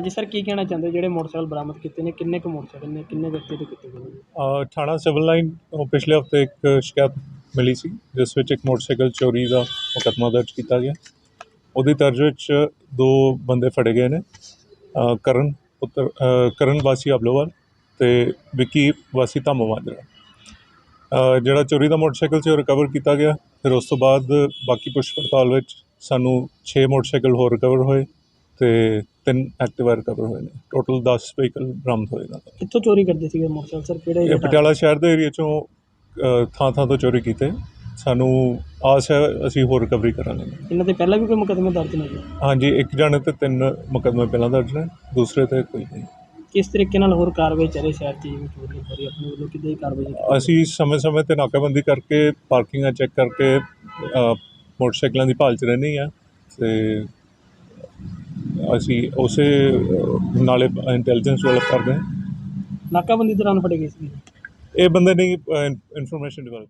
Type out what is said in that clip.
ਹਾਂਜੀ ਸਰ ਕੀ ਕਹਿਣਾ ਚਾਹੁੰਦੇ ਹੋ? ਜਿਹੜੇ ਮੋਟਰਸਾਈਕਲ ਬਰਾਮਦ ਕੀਤੇ ਨੇ ਕਿੰਨੇ ਕੁ ਮੋਟਰਸਾਈਕਲ ਨੇ ਕਿੰਨੇ ਵਿਅਕਤੀ ਤੋਂ ਕੀਤੇ ਗਏ ਨੇ? ਅ, ਥਾਣਾ ਸਿਵਲ ਲਾਈਨ ਤੋਂ ਪਿਛਲੇ ਹਫ਼ਤੇ ਇੱਕ ਸ਼ਿਕਾਇਤ ਮਿਲੀ ਸੀ ਜਿਸ ਵਿੱਚ ਇੱਕ ਮੋਟਰਸਾਈਕਲ ਚੋਰੀ ਦਾ ਮੁਕੱਦਮਾ ਦਰਜ ਕੀਤਾ ਗਿਆ। ਉਹਦੀ ਤਰਜ ਵਿੱਚ ਦੋ ਬੰਦੇ ਫੜੇ ਗਏ ਨੇ ਅ, ਕਰਨ ਪੁੱਤਰ ਅ, ਕਰਨ ਵਾਸੀ ਅਬਲੋਵਾਲ ਤੇ ਵਿੱਕੀ ਵਾਸੀ ਧੰਮਵਾਂਜਰਾ ਅ, ਜਿਹੜਾ ਚੋਰੀ ਦਾ ਮੋਟਰਸਾਈਕਲ ਸੀ ਉਹ ਰਿਕਵਰ ਕੀਤਾ ਗਿਆ। ਫਿਰ ਉਸ ਤੋਂ ਬਾਅਦ ਬਾਕੀ ਪੁੱਛ ਪੜਤਾਲ ਵਿੱਚ ਸਾਨੂੰ 6 ਮੋਟਰਸਾਈਕਲ ਹੋਰ ਰਿਕਵਰ ਹੋਏ ਤੇ ਤਿੰਨ ਐਕਟਿਵਾ ਰਿਕਵਰ ਹੋਏ ਨੇ। ਟੋਟਲ 10 ਵਹੀਕਲ ਬਰਾਮਦ ਹੋਏ ਨੇ ਕਿੱਥੋਂ ਚੋਰੀ ਕਰਦੇ ਸੀਗੇ ਮੋਟਰਸਾਈਕਲ ਸਰ? ਕਿਹੜੇ ਇਹ ਪਟਿਆਲਾ ਸ਼ਹਿਰ ਦੇ ਏਰੀਆ ਚੋਂ ਥਾਂ ਥਾਂ ਤੋਂ ਚੋਰੀ ਕੀਤੇ। ਸਾਨੂੰ ਆਸ ਹੈ ਅਸੀਂ ਹੋਰ ਰਿਕਵਰੀ ਕਰਾਂਗੇ। ਇਹਨਾਂ ਤੇ ਪਹਿਲਾਂ ਵੀ ਕੋਈ ਮੁਕੱਦਮੇ ਦਰਜ ਨੇ ਜੀ? ਹਾਂਜੀ ਇੱਕ ਜਾਣੇ ਤੇ ਤਿੰਨ ਮੁਕੱਦਮੇ ਪਹਿਲਾਂ ਦਰਜ ਨੇ ਦੂਸਰੇ ਤੇ ਕੋਈ ਨਹੀਂ। ਕਿਸ ਤਰੀਕੇ ਨਾਲ ਹੋਰ ਕਾਰਵਾਈ ਚੱਲੇ ਸ਼ਹਿਰ 'ਚ ਜਿਵੇਂ ਚੋਰੀ ਹੋ ਰਹੀ ਆਪਣੇ ਵੱਲੋਂ ਕਿੱਦਾਂ ਦੀ ਕਾਰਵਾਈ ਕੀਤੀ? ਅਸੀਂ ਸਮੇਂ-ਸਮੇਂ ਤੇ ਨਾਕਾਬੰਦੀ ਕਰਕੇ ਪਾਰਕਿੰਗਾਂ ਚੈੱਕ ਕਰਕੇ ਅ, ਮੋਟਰਸਾਈਕਲਾਂ ਦੀ ਭਾਲ 'ਚ ਰਹਿੰਦੇ ਹਾਂ। ਤੇ ਅਸੀਂ ਉਸੇ ਨਾਲੇ ਇੰਟੈਲੀਜੈਂਸ ਡਿਵੈਲਪ ਕਰਦੇ ਹਾਂ। ਨਾਕਾਬੰਦੀ ਦੌਰਾਨ ਫੜੇ ਗਏ ਸੀ। ਇਹ ਬੰਦੇ ਨੇ ਇਨਫੋਰਮੇਸ਼ਨ ਡਿਵੈਲਪ